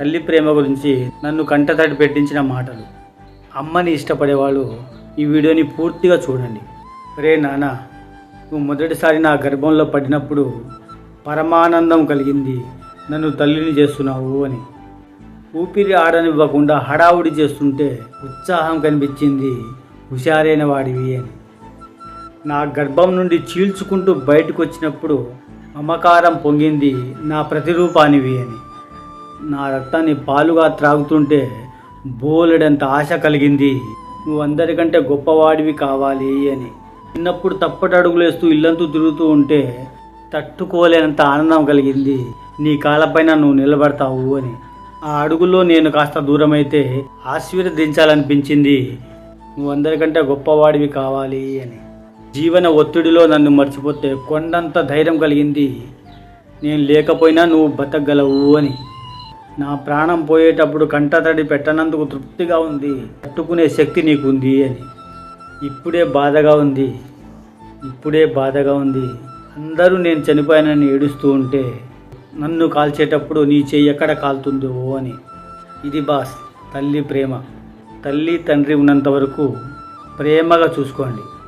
తల్లి ప్రేమ గురించి నన్ను కంటతడి పెట్టించిన మాటలు. అమ్మని ఇష్టపడేవాళ్ళు ఈ వీడియోని పూర్తిగా చూడండి. రే నాన్న నువ్వు మొదటిసారి నా గర్భంలో పడినప్పుడు పరమానందం కలిగింది నన్ను తల్లిని చేస్తున్నావు అని. ఊపిరి ఆడనివ్వకుండా హడావుడి చేస్తుంటే ఉత్సాహం కనిపించింది హుషారైన వాడివి అని. నా గర్భం నుండి చీల్చుకుంటూ బయటకు వచ్చినప్పుడు మమకారం పొంగింది నా ప్రతిరూపానివి అని. నా రక్తాన్ని పాలుగా త్రాగుతుంటే బోలెడంత ఆశ కలిగింది. నువ్వు అందరికంటే గొప్పవాడివి కావాలి అని. చిన్నప్పుడు తప్పటడుగులేస్తూ ఇల్లంతూ తిరుగుతూ ఉంటే తట్టుకోలేనంత ఆనందం కలిగింది. నీ కాళ్ళపైన నువ్వు నిలబడతావు అని. ఆ అడుగులో నేను కాస్త దూరమైతే ఆశీర్వదించాలనిపించింది. నువ్వు అందరికంటే గొప్పవాడివి కావాలి అని. జీవన ఒత్తిడిలో నన్ను మర్చిపోతే కొండంత ధైర్యం కలిగింది. నేను లేకపోయినా నువ్వు బతకగలవు అని. నా ప్రాణం పోయేటప్పుడు కంటతడి పెట్టనందుకు తృప్తిగా ఉంది. తట్టుకునే శక్తి నీకుంది అని. ఇప్పుడే బాధగా ఉంది. ఇప్పుడే బాధగా ఉంది. అందరూ నేను చనిపోయానని ఏడుస్తూ ఉంటే నన్ను కాల్చేటప్పుడు నీ చెయ్యి ఎక్కడ కాలుతుందో అని. ఇది బాస్ తల్లి ప్రేమ. తల్లి తండ్రి ఉన్నంత వరకు ప్రేమగా చూసుకోండి.